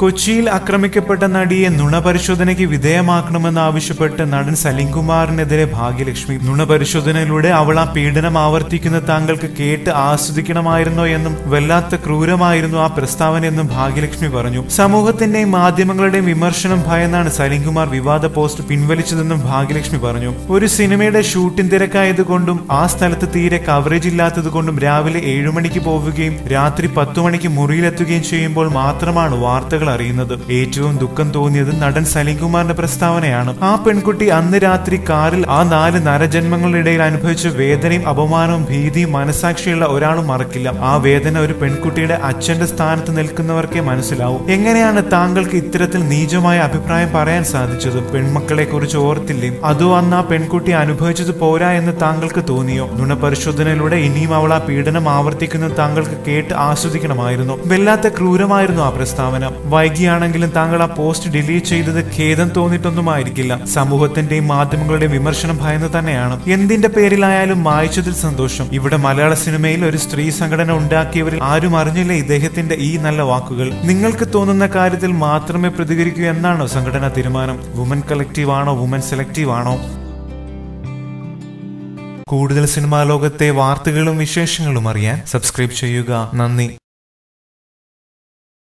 കൊച്ചിയിൽ ആക്രമിക്കപ്പെട്ട നടിയെ നുണ പരിശോധനയ്ക്ക് വിധേയമാക്കണമെന്ന് ആവശ്യപ്പെട്ട് നടൻ സലിംകുമാറിനെതിരെ ഭാഗ്യലക്ഷ്മി. നുണ പരിശോധനയിലൂടെ അവൾ ആ പീഡനം ആവർത്തിക്കുന്ന താങ്കൾക്ക് കേട്ട് ആസ്വദിക്കണമായിരുന്നോ എന്നും വല്ലാത്ത ക്രൂരമായിരുന്നു ആ പ്രസ്താവന എന്നും ഭാഗ്യലക്ഷ്മി പറഞ്ഞു. സമൂഹത്തിന്റെയും മാധ്യമങ്ങളുടെയും വിമർശനം ഭയന്നാണ് സലിംകുമാർ വിവാദ പോസ്റ്റ് പിൻവലിച്ചതെന്നും ഭാഗ്യലക്ഷ്മി പറഞ്ഞു. ഒരു സിനിമയുടെ ഷൂട്ടിംഗ് തിരക്കായതുകൊണ്ടും ആ സ്ഥലത്ത് തീരെ കവറേജ് ഇല്ലാത്തതുകൊണ്ടും രാവിലെ ഏഴുമണിക്ക് പോവുകയും രാത്രി പത്തു മണിക്ക് മുറിയിലെത്തുകയും ചെയ്യുമ്പോൾ മാത്രമാണ് വാർത്തകൾ അറിയുന്നത്. ഏറ്റവും ദുഃഖം തോന്നിയത് നടൻ സലീംകുമാറിന്റെ പ്രസ്താവനയാണ്. ആ പെൺകുട്ടി അന്ന് രാത്രി കാറിൽ ആ നാല് നരജന്മങ്ങളിടയിൽ അനുഭവിച്ച വേദനയും അപമാനവും ഭീതിയും മനസാക്ഷിയുള്ള ഒരാളും മറക്കില്ല. ആ വേദന ഒരു പെൺകുട്ടിയുടെ അച്ഛന്റെ സ്ഥാനത്ത് നിൽക്കുന്നവർക്കേ മനസ്സിലാവും. എങ്ങനെയാണ് താങ്കൾക്ക് ഇത്തരത്തിൽ നീചമായ അഭിപ്രായം പറയാൻ സാധിച്ചത്? പെൺമക്കളെ കുറിച്ച് ഓർത്തില്ലേ? അതോ അന്ന് ആ പെൺകുട്ടി അനുഭവിച്ചത് പോരാ എന്ന് താങ്കൾക്ക് തോന്നിയോ? നുണപരിശോധനയിലൂടെ ഇനിയും അവൾ ആ പീഡനം ആവർത്തിക്കുന്നത് താങ്കൾക്ക് കേട്ട് ആസ്വദിക്കണമായിരുന്നു. വല്ലാത്ത ക്രൂരമായിരുന്നു ആ പ്രസ്താവന. വൈകിയാണെങ്കിലും താങ്കൾ ആ പോസ്റ്റ് ഡിലീറ്റ് ചെയ്തത് ഖേദം തോന്നിയിട്ടൊന്നുമായിരിക്കില്ല. സമൂഹത്തിന്റെയും മാധ്യമങ്ങളുടെയും വിമർശനം ഭയന്ന് തന്നെയാണ്. എന്തിന്റെ പേരിലായാലും വായിച്ചതിൽ സന്തോഷം. ഇവിടെ മലയാള സിനിമയിൽ ഒരു സ്ത്രീ സംഘടന ഉണ്ടാക്കിയവരിൽ ആരും അറിഞ്ഞില്ല ഇദ്ദേഹത്തിന്റെ ഈ നല്ല വാക്കുകൾ. നിങ്ങൾക്ക് തോന്നുന്ന കാര്യത്തിൽ മാത്രമേ പ്രതികരിക്കൂ എന്നാണോ സംഘടനാ തീരുമാനം? വുമൻ കളക്റ്റീവ് ആണോ വുമൻ സെലക്റ്റീവ് ആണോ കൂടുതൽ സിനിമാ ലോകത്തെ വാർത്തകളും വിശേഷങ്ങളും അറിയാൻ സബ്സ്ക്രൈബ് ചെയ്യുക. നന്ദി.